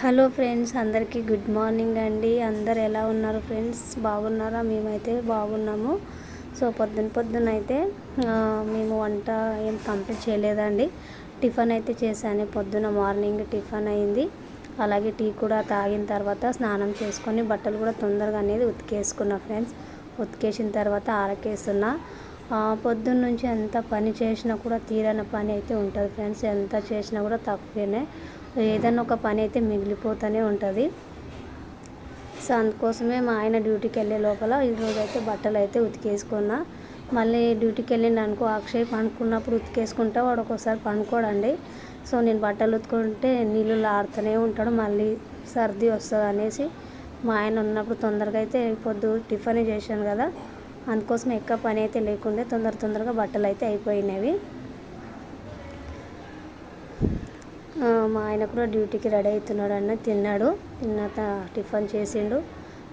Hello friends అందరికీ good morning అండి. అందరు ఎలా ఉన్నారు ఫ్రెండ్స్? బాగున్నారా? మేమైతే బాగున్నాము. సో పొద్దున పొద్దున అయితే మేము వంట ఏం కంప్లీట్ చేయలేదండి. టిఫిన్ అయితే చేశాను. పొద్దున మార్నింగ్ టిఫిన్ అయింది. అలాగే టీ కూడా తాగిన తర్వాత స్నానం చేసుకొని బట్టలు కూడా తొందరగా అనేది ఉతికేసుకున్నా ఫ్రెండ్స్. ఉతికేసిన తర్వాత ఆరకేస్తున్నా. పొద్దున్న నుంచి ఎంత పని చేసినా కూడా తీరని పని అయితే ఉంటుంది ఫ్రెండ్స్. ఎంత చేసినా కూడా తక్కువనే. ఏదైనా ఒక పని అయితే మిగిలిపోతూనే ఉంటుంది. సో అందుకోసమే మా ఆయన డ్యూటీకి వెళ్ళే లోపల ఈరోజు అయితే బట్టలు అయితే ఉతికేసుకున్నా. మళ్ళీ డ్యూటీకి వెళ్ళిండు అనుకో అక్షయ్ పండుకున్నప్పుడు ఉతికేసుకుంటా వాడు ఒక్కోసారి పండుకోడండి. సో నేను బట్టలు ఉతుకుంటే నీళ్ళు ఆడుతూనే ఉంటాడు. మళ్ళీ సర్ది వస్తుంది అనేసి మా ఆయన ఉన్నప్పుడు తొందరగా అయితే పొద్దు టిఫిన్ చేశాను కదా. అందుకోసం ఎక్కువ పని అయితే లేకుండా తొందర తొందరగా బట్టలు అయితే అయిపోయినవి ఆ, మా ఆయన కూడా డ్యూటీకి రెడీ అవుతున్నాడు అన్న తిన్నాడు. తిన్నాక టిఫిన్ చేసిండు.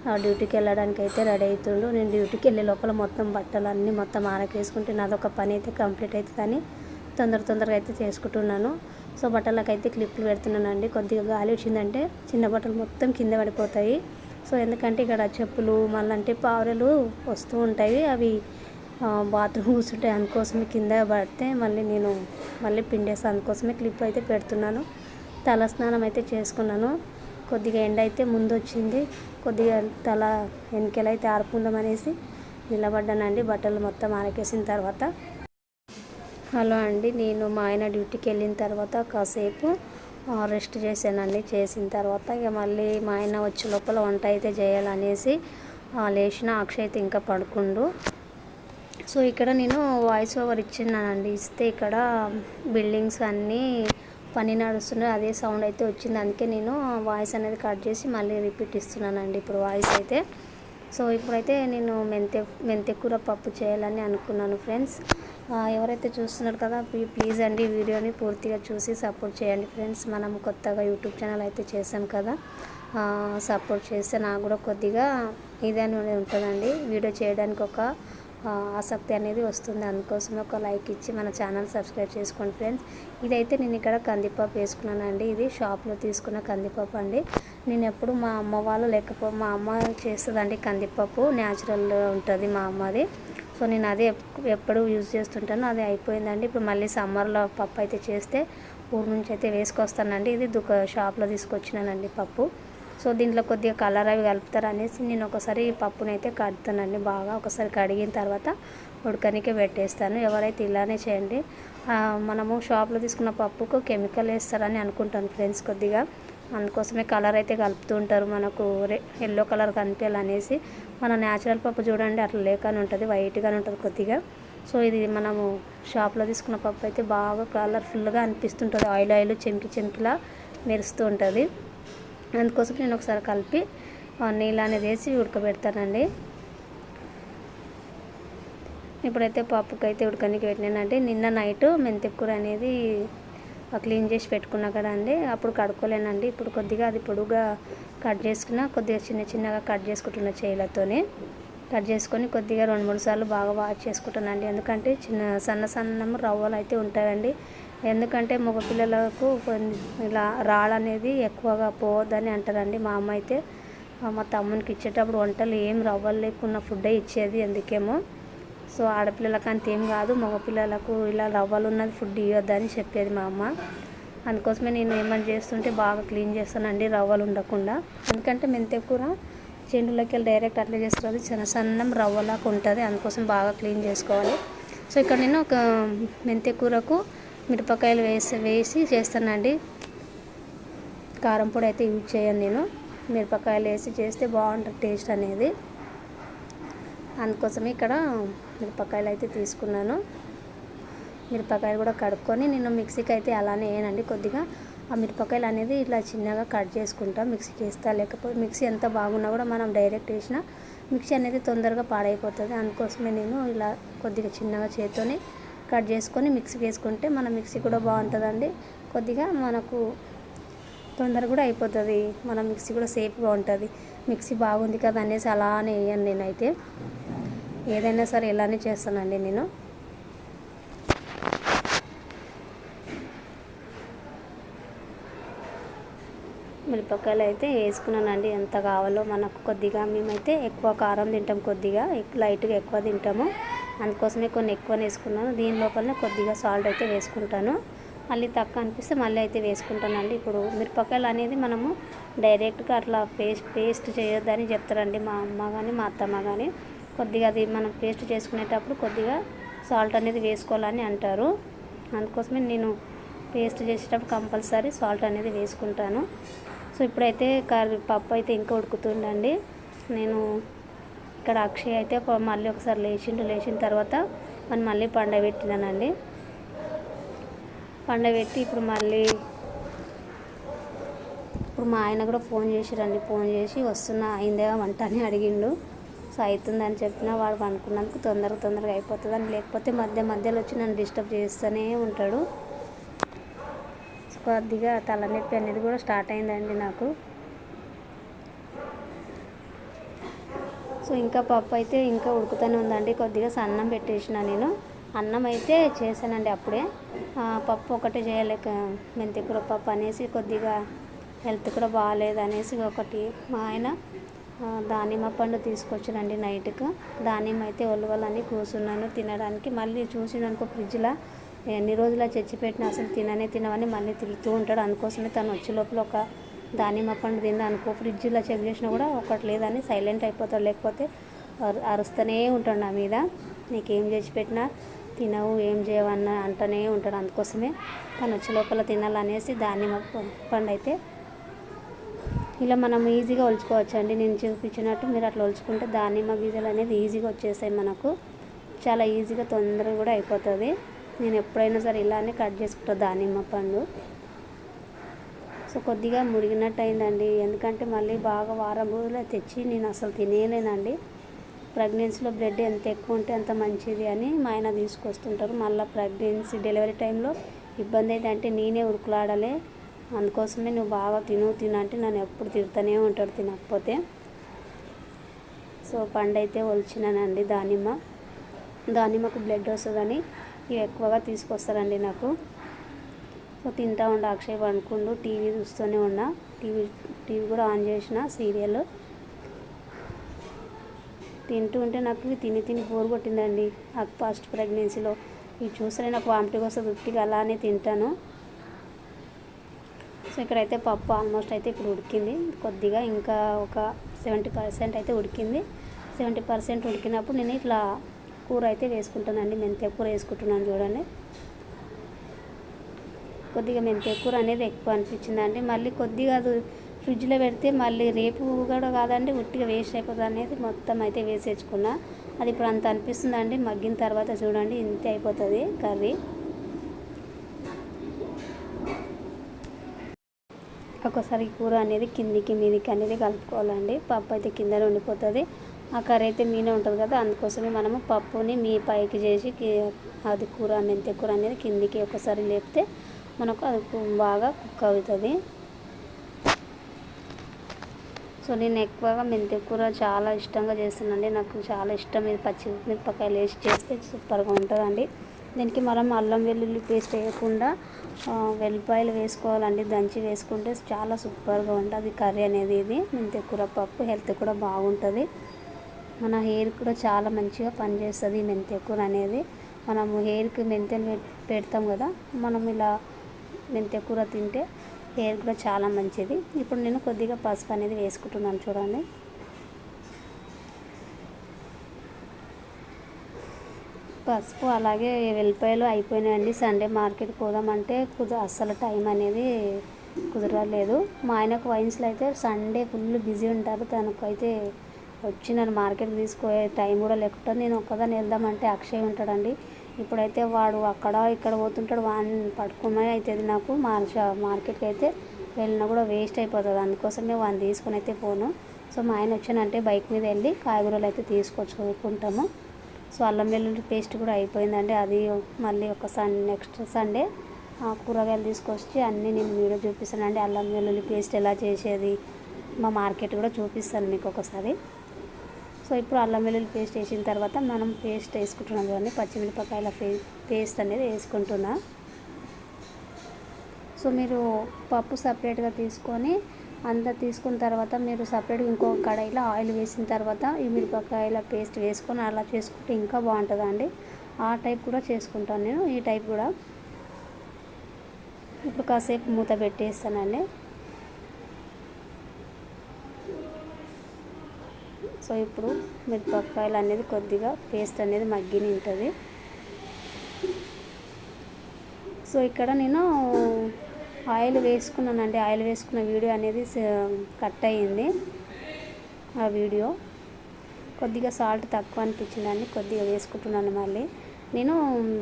ఆ డ్యూటీకి వెళ్ళడానికి అయితే రెడీ అవుతుండు. నేను డ్యూటీకి వెళ్ళే లోపల మొత్తం బట్టలు అన్నీ మొత్తం ఆరకేసుకుంటే నాదొక పని అయితే కంప్లీట్ అవుతుందని తొందర తొందరగా అయితే చేసుకుంటున్నాను. సో బట్టలకు అయితే క్లిప్లు పెడుతున్నానండి. కొద్దిగా గాలి వచ్చిందంటే చిన్న బట్టలు మొత్తం కింద పడిపోతాయి. సో ఎందుకంటే ఇక్కడ చెప్పులు మళ్ళీ అంటే పావురలు వస్తూ ఉంటాయి. అవి బాత్రూమ్ కూర్చుంటే అందుకోసమే కింద పడితే మళ్ళీ నేను మళ్ళీ పిండేస్తాను అందుకోసమే క్లిప్ అయితే పెడుతున్నాను. తల స్నానం అయితే చేసుకున్నాను. కొద్దిగా ఎండ అయితే ముందు వచ్చింది. కొద్దిగా తల వెనకెలైతే ఆరుకుందాం అనేసి నిలబడ్డానండి. బట్టలు మొత్తం ఆరకేసిన తర్వాత. హలో అండి నేను మా ఆయన డ్యూటీకి వెళ్ళిన తర్వాత కాసేపు రెస్ట్ చేశానండి. చేసిన తర్వాత ఇక మళ్ళీ మా ఆయన వచ్చే లోపల వంట అయితే చేయాలనేసి ఆ, లేచిన అక్షయ్ అయితే ఇంకా పడుకుండు. సో ఇక్కడ నేను వాయిస్ ఓవర్ ఇచ్చినానండి ఇస్తే ఇక్కడ బిల్డింగ్స్ అన్నీ పని నడుస్తున్నాయి. అదే సౌండ్ అయితే వచ్చింది. అందుకే నేను వాయిస్ అనేది కట్ చేసి మళ్ళీ రిపీట్ ఇస్తున్నానండి. ఇప్పుడు వాయిస్ అయితే. సో ఇప్పుడైతే నేను మెంతె మెంతె పప్పు చేయాలని అనుకున్నాను ఫ్రెండ్స్ ఎవరైతే చూస్తున్నారు కదా ప్లీజ్ అండి వీడియోని పూర్తిగా చూసి సపోర్ట్ చేయండి ఫ్రెండ్స్ మనం కొత్తగా యూట్యూబ్ ఛానల్ అయితే చేసాం కదా సపోర్ట్ చేస్తే నాకు కూడా కొద్దిగా ఇదే ఉంటుందండి. వీడియో చేయడానికి ఒక ఆసక్తి అనేది వస్తుంది. అందుకోసమే ఒక లైక్ ఇచ్చి మన ఛానల్ సబ్స్క్రైబ్ చేసుకోండి ఫ్రెండ్స్. ఇదైతే నేను ఇక్కడ కందిపప్పు వేసుకున్నానండి. ఇది షాప్లో తీసుకున్న కందిపప్పు అండి. నేను ఎప్పుడు మా అమ్మ వాళ్ళు లేకపో మా అమ్మ చేస్తుందండి కందిపప్పు. న్యాచురల్ ఉంటుంది మా అమ్మది. సో నేను అదే ఎప్పుడు యూజ్ చేస్తుంటాను అది అయిపోయిందండి. ఇప్పుడు మళ్ళీ సమ్మర్లో పప్పు అయితే చేస్తే ఊరు నుంచి అయితే వేసుకొస్తానండి. ఇది దుక షాప్లో తీసుకొచ్చినానండి పప్పు. సో దీంట్లో కొద్దిగా కలర్ అవి కలుపుతారు అనేసి నేను ఒకసారి ఈ కడుతానండి. బాగా ఒకసారి కడిగిన తర్వాత ఉడకనికే పెట్టేస్తాను. ఎవరైతే ఇలానే చేయండి. మనము షాప్లో తీసుకున్న పప్పుకు కెమికల్ వేస్తారని అనుకుంటాను ఫ్రెండ్స్ కొద్దిగా. అందుకోసమే కలర్ అయితే కలుపుతూ ఉంటారు మనకు. ఎల్లో కలర్ కనిపించాలనేసి మన న్యాచురల్ పప్పు చూడండి అట్లా లేకనే ఉంటుంది వైట్గానే ఉంటుంది కొద్దిగా. సో ఇది మనము షాప్లో తీసుకున్న పప్పు అయితే బాగా కలర్ఫుల్గా అనిపిస్తుంటుంది. ఆయిల్ ఆయిల్ చెంకి చెంకిలా మెరుస్తూ ఉంటుంది. అందుకోసం నేను ఒకసారి కలిపి ఆ, నీళ్ళు అనేది వేసి ఉడకబెడతానండి. ఇప్పుడైతే పప్పుకి అయితే ఉడకనికి పెట్టినానండి. నిన్న నైట్ మెంతికూర అనేది క్లీన్ చేసి పెట్టుకున్నా కదండి అప్పుడు కడుక్కోలేనండి. ఇప్పుడు కొద్దిగా అది పొడుగా కట్ చేసుకున్న కొద్దిగా చిన్న చిన్నగా కట్ చేసుకుంటున్న చేయిలతోనే కట్ చేసుకొని కొద్దిగా రెండు మూడు సార్లు బాగా వాష్ చేసుకుంటానండి ఎందుకంటే చిన్న సన్న సన్న రవ్వలు అయితే ఉంటాయండి. ఎందుకంటే మగ పిల్లలకు కొన్ని ఇలా రాళ్ళనేది ఎక్కువగా పోవద్దని అంటారండి. మా అమ్మ అయితే మా తమ్మునికి ఇచ్చేటప్పుడు వంటలు ఏం రవ్వలు లేకున్న ఫుడ్డే ఇచ్చేది ఎందుకేమో సో ఆడపిల్లలకు అంతేం కాదు మగపిల్లలకు ఇలా రవ్వలు ఉన్నది ఫుడ్ ఇవ్వద్దని చెప్పేది మా అమ్మ. అందుకోసమే నేను ఏమని చేస్తుంటే బాగా క్లీన్ చేస్తానండి రవ్వలు ఉండకుండా. ఎందుకంటే మెంతే కూర చెండులోకి వెళ్ళి డైరెక్ట్ అట్లా చేస్తుంది చిన్న సన్నం రవ్వలాగా ఉంటుంది అందుకోసం బాగా క్లీన్ చేసుకోవాలి. సో ఇక్కడ నేను ఒక మెంతే కూరకు మిరపకాయలు వేసి వేసి చేస్తానండి. కారం పొడి అయితే యూజ్ చేయను నేను. మిరపకాయలు వేసి చేస్తే బాగుంటుంది టేస్ట్ అనేది. అందుకోసమే ఇక్కడ మిరపకాయలు అయితే తీసుకున్నాను. మిరపకాయలు కూడా కడుక్కొని నేను మిక్సీకి అయితే అలానే వేయనండి. కొద్దిగా ఆ మిరపకాయలు అనేది ఇట్లా చిన్నగా కట్ చేసుకుంటా మిక్సీకి వేస్తా లేకపోతే మిక్సీ ఎంత బాగున్నా కూడా మనం డైరెక్ట్ వేసినా మిక్సీ అనేది తొందరగా పాడైపోతుంది. అందుకోసమే నేను ఇలా కొద్దిగా చిన్నగా చేత్తోనే కట్ చేసుకొని మిక్సీకి వేసుకుంటే మన మిక్సీ కూడా బాగుంటుందండి. కొద్దిగా మనకు తొందరగా కూడా అయిపోతుంది. మన మిక్సీ కూడా సేఫ్గా ఉంటుంది. మిక్సీ బాగుంది కదా అనేసి అలానే వేయను నేనైతే. ఏదైనా సరే ఇలానే చేస్తానండి నేను. మిరపకాయలు అయితే వేసుకున్నానండి. ఎంత కావాలో మనకు కొద్దిగా మేమైతే ఎక్కువ కారం తింటాం కొద్దిగా. లైట్గా ఎక్కువ తింటాము. అందుకోసమే కొన్ని ఎక్కువ వేసుకున్నాను దీని లోపలనే కొద్దిగా సాల్ట్ అయితే వేసుకుంటాను. మళ్ళీ తక్కువ అనిపిస్తే మళ్ళీ అయితే వేసుకుంటానండి. ఇప్పుడు మిరపకాయలు అనేది మనము డైరెక్ట్గా అట్లా పేస్ట్ పేస్ట్ చేయొద్దని చెప్తారండి మా అమ్మ కానీ మా అత్తమ్మ కానీ కొద్దిగా అది మనం పేస్ట్ చేసుకునేటప్పుడు కొద్దిగా సాల్ట్ అనేది వేసుకోవాలని అంటారు. అందుకోసమే నేను పేస్ట్ చేసేటప్పుడు కంపల్సరీ సాల్ట్ అనేది వేసుకుంటాను. సో ఇప్పుడైతే కర్రీ పప్పు అయితే ఇంకా ఉడుకుతుందండి. నేను ఇక్కడ అక్షయ్ అయితే మళ్ళీ ఒకసారి లేచిండు. లేచిన తర్వాత మనం మళ్ళీ పండబెట్టినానండి పండబెట్టి ఇప్పుడు మళ్ళీ ఇప్పుడు మా ఆయన కూడా ఫోన్ చేసిరండి. ఫోన్ చేసి వస్తున్నా అయిందే వంట అని అడిగిండు. సో అవుతుందని చెప్పిన వాడు అనుకున్నందుకు తొందరగా తొందరగా అయిపోతుందని లేకపోతే మధ్య మధ్యలో వచ్చి నన్ను డిస్టర్బ్ చేస్తూనే ఉంటాడు. కొద్దిగా తలనొప్పి అనేది కూడా స్టార్ట్ అయిందండి నాకు. సో ఇంకా పప్పు అయితే ఇంకా ఉడుకుతూనే ఉందండి. కొద్దిగా సన్నం పెట్టేసిన నేను. అన్నం అయితే చేశానండి అప్పుడే. పప్పు ఒకటి చేయలేక మెంతికూర పప్పు అనేసి కొద్దిగా హెల్త్ కూడా బాగాలేదు అనేసి ఒకటి మా ఆయన దానిమ్మ పండు తీసుకొచ్చానండి నైట్కు. దానిమ్మ అయితే ఒలవలని కూర్చున్నాను తినడానికి. మళ్ళీ చూసిననుకో ఫ్రిడ్జ్లో ఎన్ని రోజులు చచ్చిపెట్టినా అసలు తిననే తినవని మళ్ళీ తిరుగుతూ ఉంటాడు. అందుకోసమే తను వచ్చే లోపల ఒక దానిమ్మ పండు తిందా అనుకో ఫ్రిడ్జ్లో చెక్ చేసినా కూడా ఒకటి లేదని సైలెంట్ అయిపోతాడు. లేకపోతే అరు- అరుస్తూనే ఉంటాడు నా మీద. నీకేం చేసి పెట్టినా తినవు ఏం చేయవన్న అంటూనే ఉంటాడు. అందుకోసమే తను వచ్చే లోపల తినాలనేసి దానిమ్మ పండు అయితే ఇలా మనం ఈజీగా ఒలుచుకోవచ్చు అండి నేను చూపించినట్టు మీరు అట్లా ఒలుచుకుంటే దానిమ్మ గింజలు అనేది ఈజీగా వచ్చేసాయి మనకు. చాలా ఈజీగా తొందరగా కూడా అయిపోతుంది. నేను ఎప్పుడైనా సరే ఇలానే కట్ చేసుకుంటా దానిమ్మ పండు. సో కొద్దిగా మురిగినట్టు అయిందండి ఎందుకంటే మళ్ళీ బాగా వారం రోజులు తెచ్చి నేను అసలు తినేలేనండి ప్రెగ్నెన్సీలో బ్లడ్ ఎంత ఎక్కువ ఉంటే అంత మంచిది అని మా ఆయన తీసుకొస్తుంటారు. మళ్ళీ ప్రెగ్నెన్సీ డెలివరీ టైంలో ఇబ్బంది అయితే అంటే నేనే ఉరుకులాడాలి. అందుకోసమే నువ్వు బాగా తిను తినంటే నన్ను ఎప్పుడు తిడుతూనే ఉంటాడు తినకపోతే. సో పండు అయితే ఒలిచినానండి దానిమ్మ. దానిమ్మకు బ్లడ్ వస్తుందని ఇవి ఎక్కువగా తీసుకొస్తారండి నాకు. సో తింటా ఉండ అక్షయ్ పండుకుండు టీవీ చూస్తూనే ఉన్నా. టీవీ టీవీ కూడా ఆన్ చేసిన సీరియల్. తింటూ ఉంటే నాకు ఇవి తిని తిని బోర్ కొట్టిందండి. నాకు ఫస్ట్ ప్రెగ్నెన్సీలో. ఇవి చూస్తే నాకు వామిటికి వస్తుంది. ఉట్టిగా అలానే తింటాను. సో ఇక్కడైతే పప్పు ఆల్మోస్ట్ అయితే ఇప్పుడు ఉడికింది. కొద్దిగా ఇంకా ఒక సెవెంటీ పర్సెంట్ అయితే ఉడికింది. సెవెంటీ పర్సెంట్ ఉడికినప్పుడు నేను ఇట్లా కూర అయితే వేసుకుంటానండి. మెంతే కూర వేసుకుంటున్నాను చూడండి. కొద్దిగా మెంతే కూర అనేది ఎక్కువ అనిపించిందండి మళ్ళీ కొద్దిగా అది ఫ్రిడ్జ్లో పెడితే మళ్ళీ రేపు కూడా కాదండి ఉట్టిగా వేస్ట్ అయిపోతుంది అనేది మొత్తం అయితే వేసేసుకున్నా. అది ఇప్పుడు అంత అనిపిస్తుందండి మగ్గిన తర్వాత చూడండి ఇంతే అయిపోతుంది కర్రీ. ఒక్కోసారి కూర అనేది కిందికి మీదికి అనేది కలుపుకోవాలండి. పప్పు అయితే కింద ఉండిపోతుంది. ఆ కర్రీ అయితే మీనే ఉంటుంది కదా అందుకోసమే మనము పప్పుని మీ పైకి చేసి అది కూర మెంతి కూర అనేది కిందికి ఒకసారి లేపితే మనకు అది బాగా కుక్ అవుతుంది. సో నేను ఎక్కువగా మెంతి కూర చాలా ఇష్టంగా చేస్తానండి. నాకు చాలా ఇష్టం ఇది పచ్చి మిరపకాయలు వేసి చేస్తే సూపర్గా ఉంటుందండి. దీనికి మనం అల్లం వెల్లుల్లి పేస్ట్ వేయకుండా వెల్లిపాయలు వేసుకోవాలండి. దంచి వేసుకుంటే చాలా సూపర్గా ఉంటుంది. కర్రీ అనేది ఇది. మెంతి కూర పప్పు హెల్త్ కూడా బాగుంటుంది. మన హెయిర్ కూడా చాలా మంచిగా పనిచేస్తుంది ఈ మెంతి కూర అనేది. మనము హెయిర్కి మెంతిని పెడతాం కదా మనం ఇలా మెంతి కూర తింటే హెయిర్ కూడా చాలా మంచిది. ఇప్పుడు నేను కొద్దిగా పసుపు అనేది వేసుకుంటున్నాను చూడండి. పసుపు అలాగే వెల్లిపాయలు అయిపోయినాయండి. సండే మార్కెట్ పోదామంటే కుదర అస్సలు టైం అనేది కుదరలేదు. మా ఆయనకు వయసులో అయితే సండే ఫుల్ బిజీ ఉంటారు. తనకు అయితే వచ్చి నన్ను మార్కెట్ తీసుకుపోయే టైం కూడా లేకుండా నేను ఒక్కదాన్ని వెళ్దామంటే అక్షయ్ ఉంటాడండి. ఇప్పుడైతే వాడు అక్కడ ఇక్కడ పోతుంటాడు వాడిని పట్టుకోమని అవుతుంది నాకు. మార్చ మార్కెట్కి అయితే వెళ్ళినా కూడా వేస్ట్ అయిపోతుంది. అందుకోసమే వాడిని తీసుకుని అయితే పోను. సో మా ఆయన వచ్చానంటే బైక్ మీద వెళ్ళి కాయగూరలు అయితే తీసుకొచ్చుకుంటాము. సో అల్లం వెల్లుల్లి పేస్ట్ కూడా అయిపోయిందండి. అది మళ్ళీ ఒక సన్ నెక్స్ట్ సండే కూరగాయలు తీసుకొచ్చి అన్నీ నేను వీడియో చూపిస్తానండి. అల్లం వెల్లుల్లి పేస్ట్ ఎలా చేసేది మా మార్కెట్ కూడా చూపిస్తాను మీకు ఒకసారి. సో ఇప్పుడు అల్లం వెల్లుల్లి పేస్ట్ వేసిన తర్వాత మనం పేస్ట్ వేసుకుంటున్నాం చూడండి పచ్చిమిరపకాయల పేస్ట్ అనేది వేసుకుంటున్నా. సో మీరు పప్పు సపరేట్గా తీసుకొని అంతా తీసుకున్న తర్వాత మీరు సపరేట్గా ఇంకో కడాయిలో ఆయిల్ వేసిన తర్వాత ఈ మిరపకాయల పేస్ట్ వేసుకొని అలా చేసుకుంటే ఇంకా బాగుంటుందండి. ఆ టైప్ కూడా చేసుకుంటాను నేను ఈ టైప్ కూడా. ఇప్పుడు కాసేపు మూత పెట్టేస్తానండి. సో ఇప్పుడు మిరపకాయలు అనేది కొద్దిగా పేస్ట్ అనేది మగ్గిని ఉంటుంది. సో ఇక్కడ నేను ఆయిల్ వేసుకున్నానండి. ఆయిల్ వేసుకున్న వీడియో అనేది కట్ అయ్యింది. ఆ వీడియో కొద్దిగా సాల్ట్ తక్కువ అనిపించిందండి. కొద్దిగా వేసుకుంటున్నాను మళ్ళీ. నేను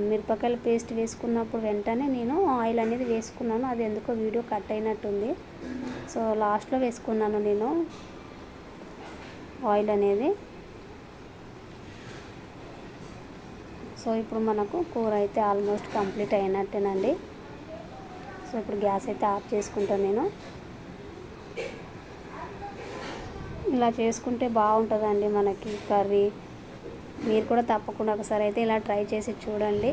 మిరపకాయల పేస్ట్ వేసుకున్నప్పుడు వెంటనే నేను ఆయిల్ అనేది వేసుకున్నాను. అది ఎందుకో వీడియో కట్ అయినట్టుంది. సో లాస్ట్లో వేసుకున్నాను నేను. ఆయిల్ అనేది. సో ఇప్పుడు మనకు కూర అయితే ఆల్మోస్ట్ కంప్లీట్ అయినట్టేనండి. సో ఇప్పుడు గ్యాస్ అయితే ఆఫ్ చేసుకుంటాను నేను. ఇలా చేసుకుంటే బాగుంటుందండి మనకి కర్రీ. మీరు కూడా తప్పకుండా ఒకసారి అయితే ఇలా ట్రై చేసి చూడండి.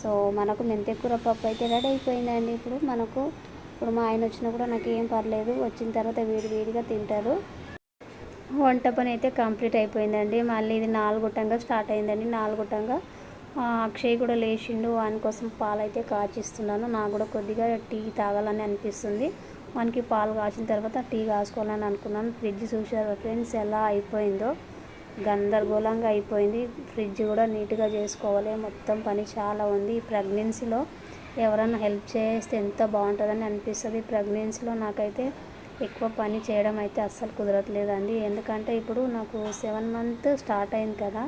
సో మనకు మెంతే కూర పప్పు అయితే రెడీ అయిపోయిందండి. ఇప్పుడు మనకు ఇప్పుడు మా ఆయన వచ్చినా కూడా నాకు ఏం పర్లేదు. వచ్చిన తర్వాత వేడి వేడిగా తింటారు. వంట పని అయితే కంప్లీట్ అయిపోయిందండి. మళ్ళీ ఇది నాలుగుటంగా స్టార్ట్ అయిందండి. నాలుగుట్టంగా అక్షయ్ కూడా లేచిండు. వాని కోసం పాలు అయితే కాచిస్తున్నాను. నాకు కూడా కొద్దిగా టీ తాగాలని అనిపిస్తుంది. మనకి పాలు కాచిన తర్వాత టీ కాసుకోవాలని అనుకున్నాను. ఫ్రిడ్జ్ చూసారు ఫ్రెండ్స్ ఎలా అయిపోయిందో. గందరగోళంగా అయిపోయింది. ఫ్రిడ్జ్ కూడా నీట్గా చేసుకోవాలి. మొత్తం పని చాలా ఉంది. ఈ ప్రెగ్నెన్సీలో ఎవరైనా హెల్ప్ చేస్తే ఎంత బాగుంటుందని అనిపిస్తుంది. ప్రెగ్నెన్సీలో నాకైతే ఎక్కువ పని చేయడం అయితే అస్సలు కుదరట్లేదండి. ఎందుకంటే ఇప్పుడు నాకు సెవెన్ మంత్ స్టార్ట్ అయింది కదా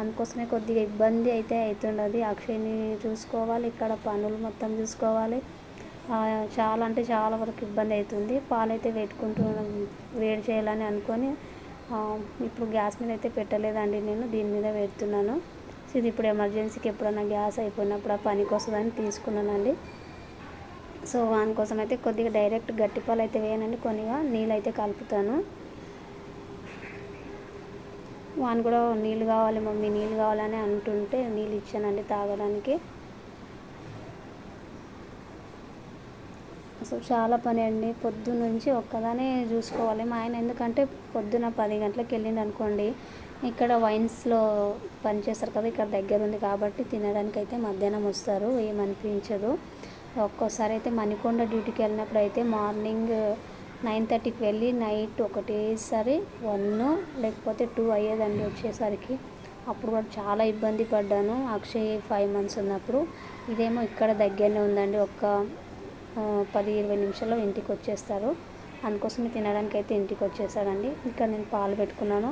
అందుకోసమే కొద్దిగా ఇబ్బంది అయితే అవుతుండదు అక్షయ్ని చూసుకోవాలి ఇక్కడ పనులు మొత్తం చూసుకోవాలి. చాలా అంటే చాలా వరకు ఇబ్బంది అవుతుంది. పాలైతే పెట్టుకుంటూ వేడి చేయాలని అనుకొని ఇప్పుడు గ్యాస్ మీద అయితే పెట్టలేదండి నేను దీని మీద పెడుతున్నాను. ఇది ఇప్పుడు ఎమర్జెన్సీకి ఎప్పుడైనా గ్యాస్ అయిపోయినప్పుడు ఆ పనికి వస్తుందని తీసుకున్నానండి. సో దానికోసం అయితే కొద్దిగా డైరెక్ట్ గట్టిపాలు అయితే వేయనండి. కొన్నిగా నీళ్ళు అయితే కలుపుతాను. వాని కూడా నీళ్ళు కావాలి మమ్మీ నీళ్ళు కావాలని అంటుంటే నీళ్ళు ఇచ్చానండి తాగడానికి. సో చాలా పని అండి. పొద్దున్న నుంచి ఒక్కదానే చూసుకోవాలి. మా ఆయన ఎందుకంటే పొద్దున పది గంటలకు వెళ్ళింది అనుకోండి ఇక్కడ వైన్స్లో పనిచేస్తారు కదా ఇక్కడ దగ్గర ఉంది కాబట్టి తినడానికి అయితే మధ్యాహ్నం వస్తారు ఏమనిపించదు ఒక్కోసారి అయితే మణికొండ డ్యూటీకి వెళ్ళినప్పుడు అయితే మార్నింగ్ నైన్ థర్టీకి వెళ్ళి నైట్ ఒకటేసారి వన్ లేకపోతే టూ అయ్యేదండి వచ్చేసరికి. అప్పుడు కూడా చాలా ఇబ్బంది పడ్డాను. అక్షయ్ ఫైవ్ మంత్స్ ఉన్నప్పుడు. ఇదేమో ఇక్కడ దగ్గరనే ఉందండి. ఒక పది ఇరవై నిమిషాల్లో ఇంటికి వచ్చేస్తారు. అందుకోసమే తినడానికి అయితే ఇంటికి వచ్చేసాడండి. ఇక్కడ నేను పాలు పెట్టుకున్నాను.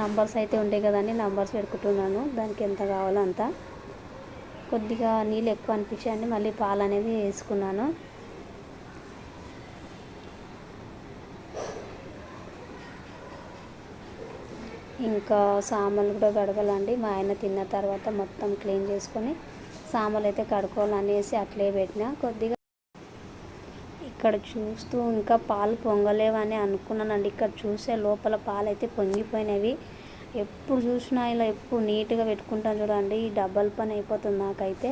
నంబర్స్ అయితే ఉండే కదండి. నంబర్స్ పెట్టుకుంటున్నాను. దానికి ఎంత కావాలో అంత. కొద్దిగా నీళ్ళు ఎక్కువ అనిపించాయండి. మళ్ళీ పాలు అనేది వేసుకున్నాను. ఇంకా సామాన్లు కూడా కడగాలండి. మా ఆయన తిన్న తర్వాత మొత్తం క్లీన్ చేసుకొని సామాన్లు అయితే కడుకోవాలనేసి అట్లే పెట్టిన. కొద్దిగా ఇక్కడ చూస్తూ ఇంకా పాలు పొంగలేవని అనుకున్నానండి. ఇక్కడ చూసే లోపల పాలు అయితే పొంగిపోయినవి. ఎప్పుడు చూసినా ఇలా ఎప్పుడు నీట్గా పెట్టుకుంటాను చూడండి. ఈ డబ్బల్ పని అయిపోతుంది నాకైతే.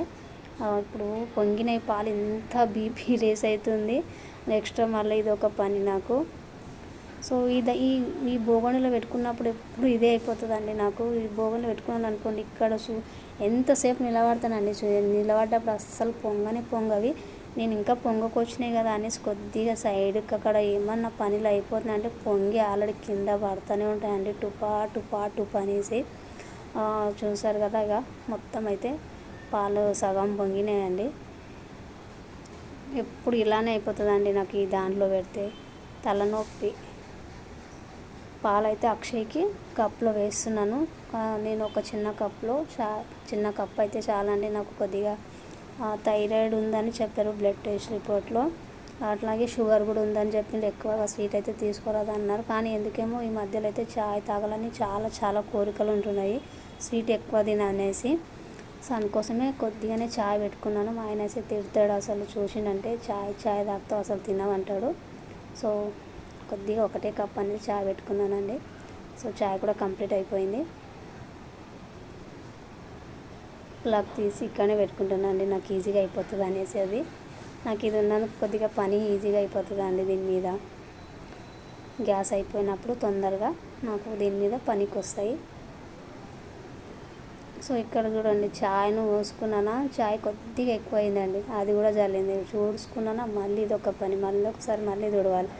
ఇప్పుడు పొంగిన పాలు ఎంత బీపీ రేస్ అవుతుంది. నెక్స్ట్ మళ్ళీ ఇది ఒక పని నాకు. సో ఇది ఈ ఈ బోగణిలో పెట్టుకున్నప్పుడు ఎప్పుడు ఇదే అయిపోతుందండి నాకు. ఈ బోగణిలో పెట్టుకున్నాను అనుకోండి ఇక్కడ చూ ఎంతసేపు నిలబడతానండి నిలబడ్డప్పుడు అస్సలు పొంగని పొంగవి. నేను ఇంకా పొంగకొచ్చినాయి కదా అనేసి కొద్దిగా సైడ్కి అక్కడ ఏమన్నా పనిలో అయిపోతున్నాయంటే పొంగి ఆల్రెడీ కింద పడుతూనే ఉంటాయండి. టుపా టుపా టుపా అనేసి. చూసారు కదా ఇక మొత్తం అయితే పాలు సగం పొంగినాయండి. ఎప్పుడు ఇలానే అయిపోతుందండి నాకు ఈ దాంట్లో పెడితే. తలనొప్పి. పాలైతే అక్షయ్కి కప్లో వేస్తున్నాను. నేను ఒక చిన్న కప్లో చా చిన్న కప్ అయితే చాలండి నాకు కొద్దిగా థైరాయిడ్ ఉందని చెప్పారు బ్లడ్ టెస్ట్ రిపోర్ట్లో. అట్లాగే షుగర్ కూడా ఉందని చెప్పింది ఎక్కువగా స్వీట్ అయితే తీసుకోరాదు అన్నారు కానీ ఎందుకేమో ఈ మధ్యలో అయితే చాయ్ తాగాలని చాలా చాలా కోరికలు ఉంటున్నాయి. స్వీట్ ఎక్కువ తిననేసి. సో అందుకోసమే కొద్దిగానే చాయ్ పెట్టుకున్నాను. మా ఆయన అయితే తిడతాడు అసలు చూసిండంటే చాయ్ చాయ్ తాగుతూ అసలు తినమంటాడు సో కొద్దిగా ఒకటే కప్ అనేది చాయ్ పెట్టుకున్నానండి. సో చాయ్ కూడా కంప్లీట్ అయిపోయింది. ప్లగ్ తీసి ఇక్కడనే పెట్టుకుంటున్నానండి నాకు ఈజీగా అయిపోతుంది అనేసి అది. నాకు ఇది ఉన్నందుకు కొద్దిగా పని ఈజీగా అయిపోతుంది అండి దీని మీద. గ్యాస్ అయిపోయినప్పుడు తొందరగా నాకు దీని మీద పనికి వస్తాయి సో ఇక్కడ చూడండి చాయ్ను పోసుకున్నానా? చాయ్ కొద్దిగా ఎక్కువైందండి. అది కూడా జల్లింది. చూసుకున్నానా మళ్ళీ ఇది ఒక పని. మళ్ళీ ఒకసారి మళ్ళీ తుడవాలి.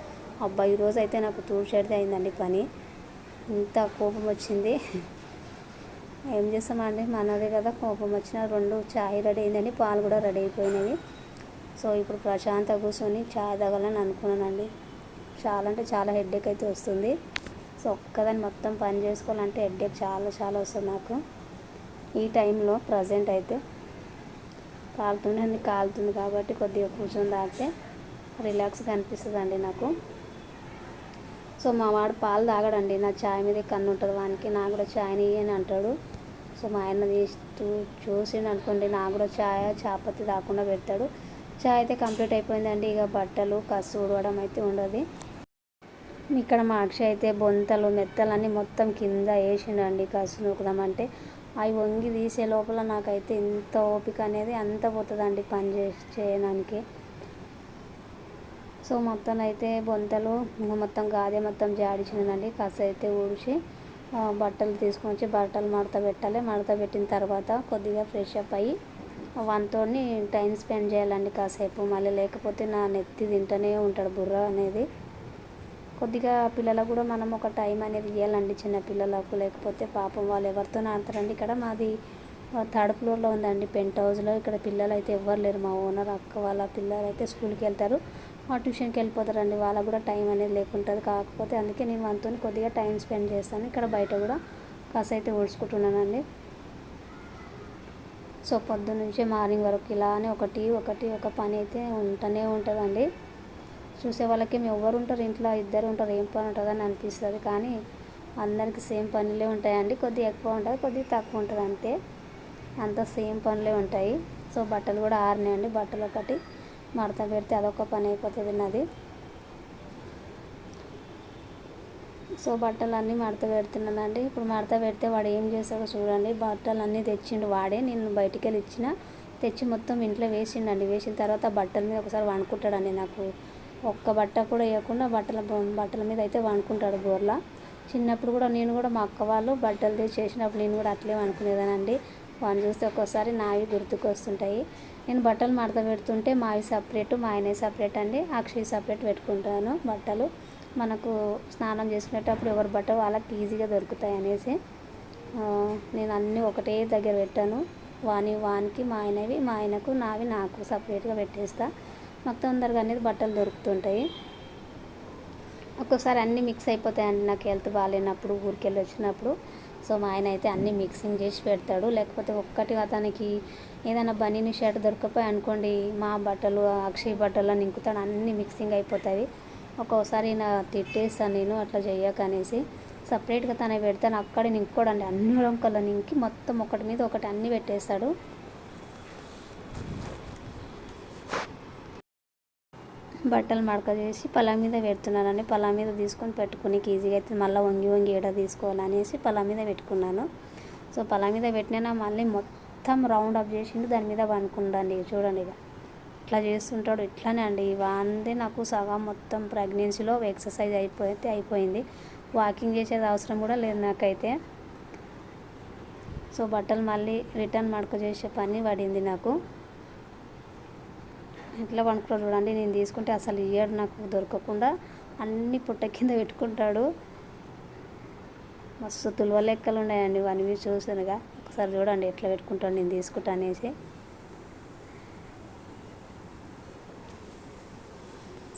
అబ్బా ఈరోజు అయితే నాకు తూడ్చేడితే అయిందండి పని. ఇంత కోపం వచ్చింది. ఏం చేస్తామండి? మనదే కదా కోపం వచ్చిన రెండు చాయ్ రెడీ అయిందని పాలు కూడా రెడీ అయిపోయినవి. సో ఇప్పుడు ప్రశాంత కూర్చొని చాయ్ తాగాలని అనుకున్నానండి. చాలా అంటే చాలా హెడ్ఏక్ అయితే వస్తుంది. సో ఒక్కదాన్ని మొత్తం పని చేసుకోవాలంటే హెడ్ఏక్ చాలా చాలా వస్తుంది నాకు. ఈ టైంలో ప్రజెంట్ అయితే కాలుతుంది అన్ని కాలుతుంది కాబట్టి కొద్దిగా కూర్చొని తాగితే రిలాక్స్గా అనిపిస్తుంది అండి నాకు. సో మా వాడు పాలు తాగడండి నా చాయ్ మీద కన్ను ఉంటుంది వానికి నాకు కూడా చాయ్ని అని అంటాడు. సో మా ఆయన తీస్తూ చూసిండు అనుకోండి నాకు కూడా చాయ్ చాపత్తి రాకుండా పెడతాడు. చాయ్ అయితే కంప్లీట్ అయిపోయిందండి. ఇక బట్టలు కసు ఊడవడం అయితే ఉండదు. ఇక్కడ మా అక్షయ్ అయితే బొంతలు మెత్తలన్నీ మొత్తం కింద వేసిండండి కసు నూకుదామంటే. అవి వంగి తీసే లోపల నాకైతే ఎంత ఓపిక అనేది అంత పోతుందండి పని చేసి చేయడానికి. సో మొత్తం అయితే బొంతలు మొత్తం గాదే మొత్తం జాడిచినదండి కసు అయితే ఊడ్చి బట్టలు తీసుకొని వచ్చి బట్టలు మడత పెట్టాలి. మడత పెట్టిన తర్వాత కొద్దిగా ఫ్రెష్ అప్ అయ్యి వన్తో టైం స్పెండ్ చేయాలండి కాసేపు. మళ్ళీ లేకపోతే నా నెత్తి తింటూనే ఉంటాడు బుర్ర అనేది. కొద్దిగా పిల్లలకు కూడా మనం ఒక టైం అనేది ఇవ్వాలండి చిన్న పిల్లలకు. లేకపోతే పాపం వాళ్ళు ఎవరితో ఆడతారండి. ఇక్కడ మాది థర్డ్ ఫ్లోర్లో ఉందండి. పెంట్ హౌస్లో ఇక్కడ పిల్లలు అయితే ఎవ్వరు లేరు. మా ఓనర్ అక్క వాళ్ళ పిల్లలు అయితే స్కూల్కి వెళ్తారు. ఆ ట్యూషన్కి వెళ్ళిపోతారండి. వాళ్ళకు కూడా టైం అనేది లేకుంటుంది. కాకపోతే అందుకే నేను వాళ్ళతో కొద్దిగా టైం స్పెండ్ చేస్తాను. ఇక్కడ బయట కూడా కాస్త అయితే ఊడ్చుకుంటున్నానండి సో పొద్దున్న నుంచి మార్నింగ్ వరకు ఇలానే ఒకటి ఒకటి ఒక పని అయితే ఉంటూనే ఉంటుందండి. చూసే వాళ్ళకి మేము ఎవరు ఉంటారు? ఇంట్లో ఇద్దరు ఉంటారు. ఏం పని ఉంటుంది అని అనిపిస్తుంది. కానీ అందరికీ సేమ్ పనులే ఉంటాయండి. కొద్దిగా ఎక్కువ ఉంటుంది కొద్ది తక్కువ ఉంటుంది అంతే. అంత సేమ్ పనులే ఉంటాయి. సో బట్టలు కూడా ఆరినాయండి. బట్టలు ఒకటి మడత పెడితే అదొక పని అయిపోతుంది నాది. సో బట్టలన్నీ మడత పెడుతున్నానండి. ఇప్పుడు మడత పెడితే వాడు ఏం చేస్తాడో చూడండి. బట్టలు అన్నీ తెచ్చిండు వాడే నేను బయటికి వెళ్ళి ఇచ్చిన. తెచ్చి మొత్తం ఇంట్లో వేసిండండి. వేసిన తర్వాత బట్టల మీద ఒకసారి వండుకుంటాడండి నాకు. ఒక్క బట్ట కూడా వేయకుండా బట్టల బట్టల మీద అయితే వండుకుంటాడు బోర్లా. చిన్నప్పుడు కూడా నేను కూడా మా అక్క వాళ్ళు బట్టలు తెచ్చి చేసినప్పుడు నేను కూడా అట్లే అనుకునేదానండి వాడిని చూస్తే ఒక్కోసారి నావి గుర్తుకు వస్తుంటాయి నేను బట్టలు మడత పెడుతుంటే మావి సపరేట్ మా ఆయన సపరేట్ అండి. అక్షయ్ సపరేట్ పెట్టుకుంటాను బట్టలు. మనకు స్నానం చేసుకునేటప్పుడు ఎవరి బట్ట వాళ్ళకి ఈజీగా దొరుకుతాయి అనేసి. నేను అన్నీ ఒకటే దగ్గర పెట్టాను. వాని వానికి మా ఆయనవి మా ఆయనకు నావి నాకు సపరేట్గా పెట్టేస్తా. మాకు తొందరగా అనేది బట్టలు దొరుకుతుంటాయి. ఒక్కోసారి అన్నీ మిక్స్ అయిపోతాయండి. నాకు హెల్త్ బాగాలేనప్పుడు ఊరికెళ్ళి వచ్చినప్పుడు. సో మా ఆయన అయితే అన్నీ మిక్సింగ్ చేసి పెడతాడు. లేకపోతే ఒక్కటి అతనికి ఏదైనా బనీని షర్ట్ దొరకపోయి అనుకోండి మా బట్టలు అక్షయ్ బట్టలు అని ఇంకుతాడు అన్నీ మిక్సింగ్ అయిపోతాయి. ఒక్కోసారి నా తిట్టేస్తాను నేను అట్లా చేయకనేసి అనేసి. సపరేట్గా తన పెడతాను. అక్కడే నింకోడండి అన్ని రొంకలు నింకి మొత్తం ఒకటి మీద ఒకటి అన్నీ పెట్టేస్తాడు. బట్టలు మడక చేసి పొలం మీద పెడుతున్నానండి పొలం మీద తీసుకొని పెట్టుకుని ఈజీగా అయితే మళ్ళీ వంగి వంగి ఏడ తీసుకోవాలనేసి పొలం మీద పెట్టుకున్నాను. సో పొలం మీద పెట్టినా మళ్ళీ మొత్తం రౌండ్ అప్ చేసిండు దాని మీద పనుకుండండి చూడండి ఇక ఇట్లా చేస్తుంటాడు ఇట్లానే అండి. వాందే నాకు సగం మొత్తం ప్రెగ్నెన్సీలో ఎక్సర్సైజ్ అయిపోతే అయిపోయింది. వాకింగ్ చేసేది అవసరం కూడా లేదు నాకైతే. సో బట్టలు మళ్ళీ రిటర్న్ మడక చేసే పని పడింది నాకు. ఎట్లా పండుకుంటాడు చూడండి నేను తీసుకుంటే అసలు ఇయ్యాడు నాకు దొరకకుండా అన్ని పుట్ట కింద పెట్టుకుంటాడు. మస్తు తులువ లెక్కలు ఉన్నాయండి వాని మీరు చూసానుగా ఒకసారి చూడండి ఎట్లా పెట్టుకుంటాడు నేను తీసుకుంటా అనేసి.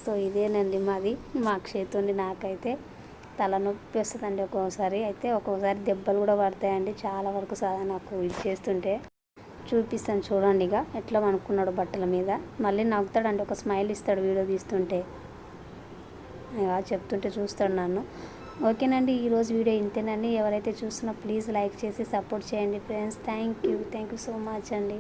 సో ఇదేనండి మాది మా అక్షయ్తోండి నాకైతే తలనొప్పి వస్తుందండి ఒక్కోసారి. అయితే ఒక్కోసారి దెబ్బలు కూడా పడతాయండి చాలా వరకు సా నాకు ఇది చేస్తుంటే. చూపిస్తాను చూడండి ఇక ఎట్లా అనుకున్నాడు బట్టల మీద. మళ్ళీ నవ్వుతాడండి ఒక స్మైల్ ఇస్తాడు వీడియో తీస్తుంటే. చెప్తుంటే చూస్తాడు నన్ను. ఓకేనండి ఈరోజు వీడియో ఇంతేనండి. ఎవరైతే చూస్తున్నా ప్లీజ్ లైక్ చేసి సపోర్ట్ చేయండి friends. Thank you thank you so much అండి.